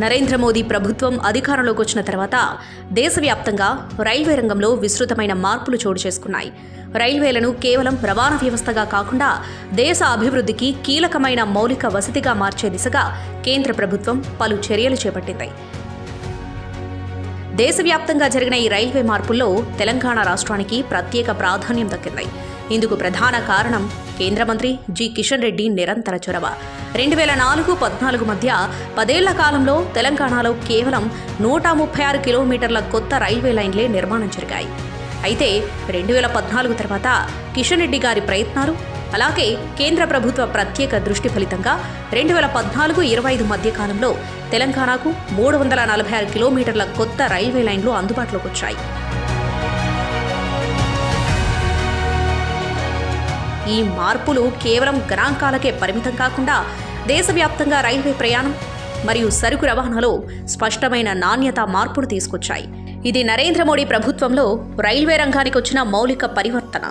నరేంద్ర మోదీ ప్రభుత్వం అధికారంలోకి వచ్చిన తర్వాత దేశవ్యాప్తంగా రైల్వే రంగంలో విస్తృతమైన మార్పులు చోటు చేసుకున్నాయి. రైల్వేలను కేవలం రవాణా వ్యవస్థగా కాకుండా దేశ అభివృద్ధికి కీలకమైన మౌలిక వసతిగా మార్చే దిశగా కేంద్ర ప్రభుత్వం పలు చర్యలు చేపట్టింది. దేశవ్యాప్తంగా జరిగిన ఈ రైల్వే మార్పుల్లో తెలంగాణ రాష్ట్రానికి ప్రత్యేక ప్రాధాన్యం దక్కింది. ఇందుకు ప్రధాన కారణం కేంద్ర మంత్రి జి కిషన్ రెడ్డి నిరంతర చొరవ. రెండు వేల నాలుగు పద్నాలుగు మధ్య పదేళ్ళ కాలంలో తెలంగాణలో కేవలం నూట ముప్పై ఆరు కిలోమీటర్ల కొత్త రైల్వే లైన్లే నిర్మాణం జరిగాయి. అయితే రెండు వేల పద్నాలుగు తర్వాత కిషన్ రెడ్డి గారి ప్రయత్నాలు అలాగే కేంద్ర ప్రభుత్వ ప్రత్యేక దృష్టి ఫలితంగా రెండు వేల పద్నాలుగు ఇరవై ఐదు మధ్య కాలంలో తెలంగాణకు మూడు వందల నలభై ఆరు కిలోమీటర్ల కొత్త రైల్వే లైన్లు అందుబాటులోకి వచ్చాయి. ఈ మార్పులు కేవలం గణాంకాలకే పరిమితం కాకుండా దేశవ్యాప్తంగా రైల్వే ప్రయాణం మరియు సరుకు రవాణాలో స్పష్టమైన నాణ్యత మార్పును తీసుకొచ్చాయి. ఇది నరేంద్ర మోడీ ప్రభుత్వంలో రైల్వే రంగానికి వచ్చిన మౌలిక పరివర్తన.